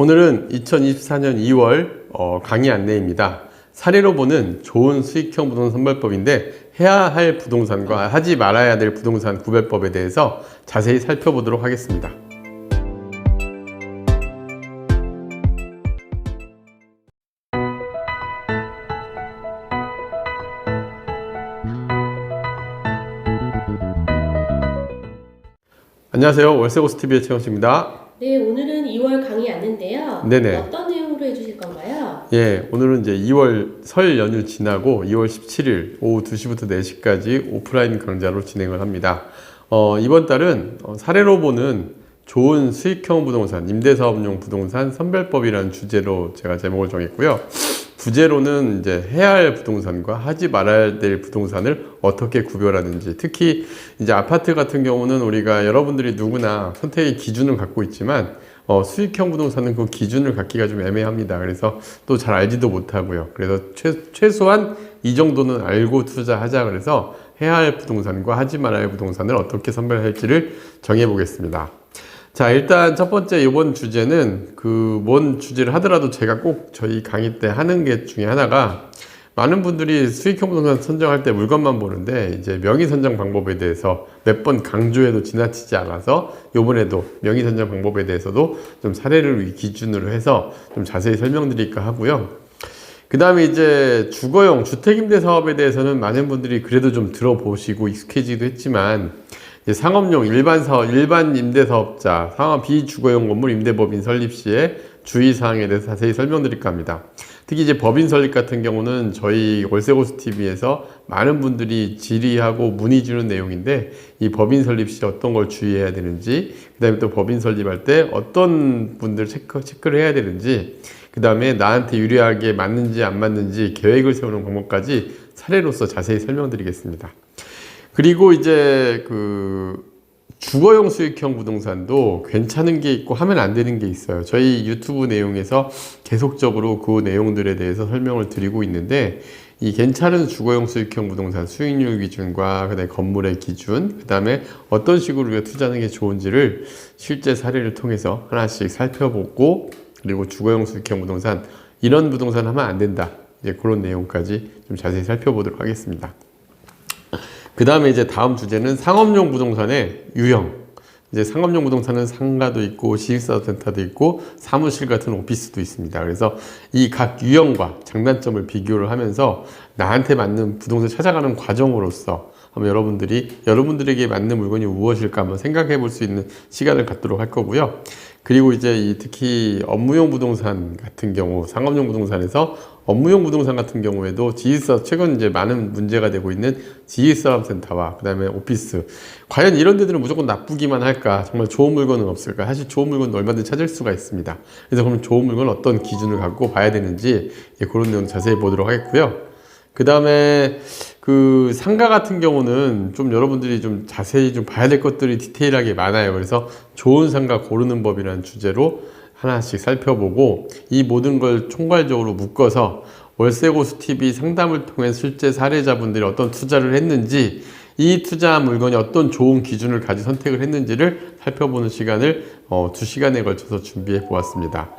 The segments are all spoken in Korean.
오늘은 2024년 2월 어, 강의 안내입니다. 사례로 보는 좋은 수익형 부동산 선별법인데 해야 할 부동산과 하지 말아야 될 부동산 구별법에 대해서 자세히 살펴보도록 하겠습니다. 안녕하세요. 월세고스TV의 최영식입니다. 네, 오늘은 2월 강의 안는데요. 네네. 어떤 내용으로 해주실 건가요? 예, 오늘은 이제 2월 설 연휴 지나고 2월 17일 오후 2시부터 4시까지 오프라인 강좌로 진행을 합니다. 어, 이번 달은 어, 사례로 보는 좋은 수익형 부동산, 임대사업용 부동산 선별법이라는 주제로 제가 제목을 정했고요. 부제로는 이제 해야 할 부동산과 하지 말아야 될 부동산을 어떻게 구별하는지, 특히 이제 아파트 같은 경우는 우리가 여러분들이 누구나 선택의 기준을 갖고 있지만 어, 수익형 부동산은 그 기준을 갖기가 좀 애매합니다. 그래서 또 잘 알지도 못하고요. 그래서 최, 최소한 이 정도는 알고 투자하자. 그래서 해야 할 부동산과 하지 말아야 할 부동산을 어떻게 선별할지를 정해보겠습니다. 자, 일단 첫 번째 이번 주제는 그 뭔 주제를 하더라도 제가 꼭 저희 강의 때 하는 게 중에 하나가 많은 분들이 수익형 부동산 선정할 때 물건만 보는데 이제 명의 선정 방법에 대해서 몇 번 강조해도 지나치지 않아서 요번에도 명의 선정 방법에 대해서도 좀 사례를 기준으로 해서 좀 자세히 설명드릴까 하고요. 그 다음에 이제 주거용 주택임대 사업에 대해서는 많은 분들이 그래도 좀 들어보시고 익숙해지기도 했지만 상업용 일반 사업, 일반 임대사업자, 상업 비주거용 건물 임대법인 설립 시에 주의사항에 대해서 자세히 설명드릴까 합니다. 특히 이제 법인 설립 같은 경우는 저희 월세고스 TV에서 많은 분들이 질의하고 문의 주는 내용인데 이 법인 설립 시 어떤 걸 주의해야 되는지, 그 다음에 또 법인 설립할 때 어떤 분들 체크, 체크를 해야 되는지, 그 다음에 나한테 유리하게 맞는지 안 맞는지 계획을 세우는 방법까지 사례로서 자세히 설명드리겠습니다. 그리고 이제 그 주거용 수익형 부동산도 괜찮은 게 있고 하면 안 되는 게 있어요. 저희 유튜브 내용에서 계속적으로 그 내용들에 대해서 설명을 드리고 있는데 이 괜찮은 주거용 수익형 부동산 수익률 기준과 그다음에 건물의 기준, 그다음에 어떤 식으로 우리가 투자하는 게 좋은지를 실제 사례를 통해서 하나씩 살펴보고 그리고 주거용 수익형 부동산 이런 부동산 하면 안 된다. 이제 그런 내용까지 좀 자세히 살펴보도록 하겠습니다. 그 다음에 이제 다음 주제는 상업용 부동산의 유형. 이제 상업용 부동산은 상가도 있고 지식사업센터도 있고 사무실 같은 오피스도 있습니다. 그래서 이 각 유형과 장단점을 비교를 하면서 나한테 맞는 부동산 찾아가는 과정으로서 한번 여러분들이 여러분들에게 맞는 물건이 무엇일까 한번 생각해 볼 수 있는 시간을 갖도록 할 거고요. 그리고 이제 이 특히 업무용 부동산 같은 경우 상업용 부동산에서 업무용 부동산 같은 경우에도 지식사업 최근 이제 많은 문제가 되고 있는 지식사업센터와 그다음에 오피스. 과연 이런 데들은 무조건 나쁘기만 할까? 정말 좋은 물건은 없을까? 사실 좋은 물건은 얼마든지 찾을 수가 있습니다. 그래서 그럼 좋은 물건 은 어떤 기준을 갖고 봐야 되는지 예, 그런 내용 자세히 보도록 하겠고요 그 다음에 그 상가 같은 경우는 좀 여러분들이 좀 자세히 좀 봐야 될 것들이 디테일하게 많아요. 그래서 좋은 상가 고르는 법이라는 주제로 하나씩 살펴보고 이 모든 걸 총괄적으로 묶어서 월세고수 TV 상담을 통해 실제 사례자분들이 어떤 투자를 했는지 이 투자한 물건이 어떤 좋은 기준을 가지 선택을 했는지를 살펴보는 시간을 어, 두 시간에 걸쳐서 준비해 보았습니다.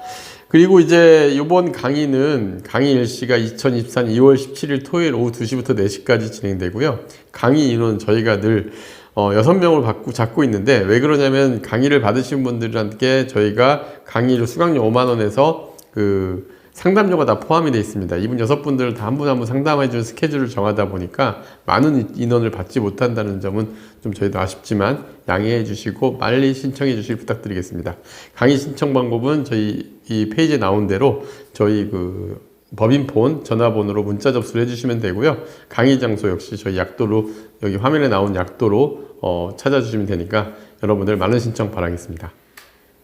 그리고 이제 이번 강의는 강의 일시가 2024년 2월 17일 토요일 오후 2시부터 4시까지 진행되고요. 강의 인원 저희가 늘 어, 6명을 받고, 잡고 있는데 왜 그러냐면 강의를 받으신 분들한테 저희가 강의료 수강료 5만 원에서 그 상담료가 다 포함이 되어 있습니다. 이분 여섯 분들 다 한 분 한 분 상담해 주는 스케줄을 정하다 보니까 많은 인원을 받지 못한다는 점은 좀 저희도 아쉽지만 양해해 주시고 빨리 신청해 주실 부탁드리겠습니다. 강의 신청 방법은 저희 이 페이지에 나온 대로 저희 그 법인폰 전화번호로 문자 접수를 해주시면 되고요. 강의 장소 역시 저희 약도로 여기 화면에 나온 약도로 어, 찾아주시면 되니까 여러분들 많은 신청 바라겠습니다.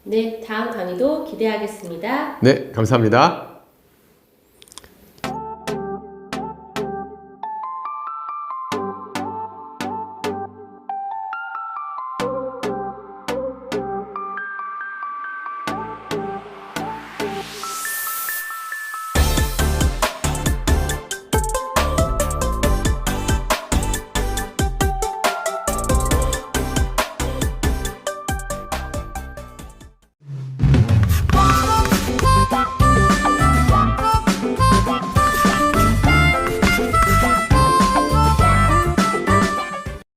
네, 다음 강의도 기대하겠습니다. 네, 감사합니다.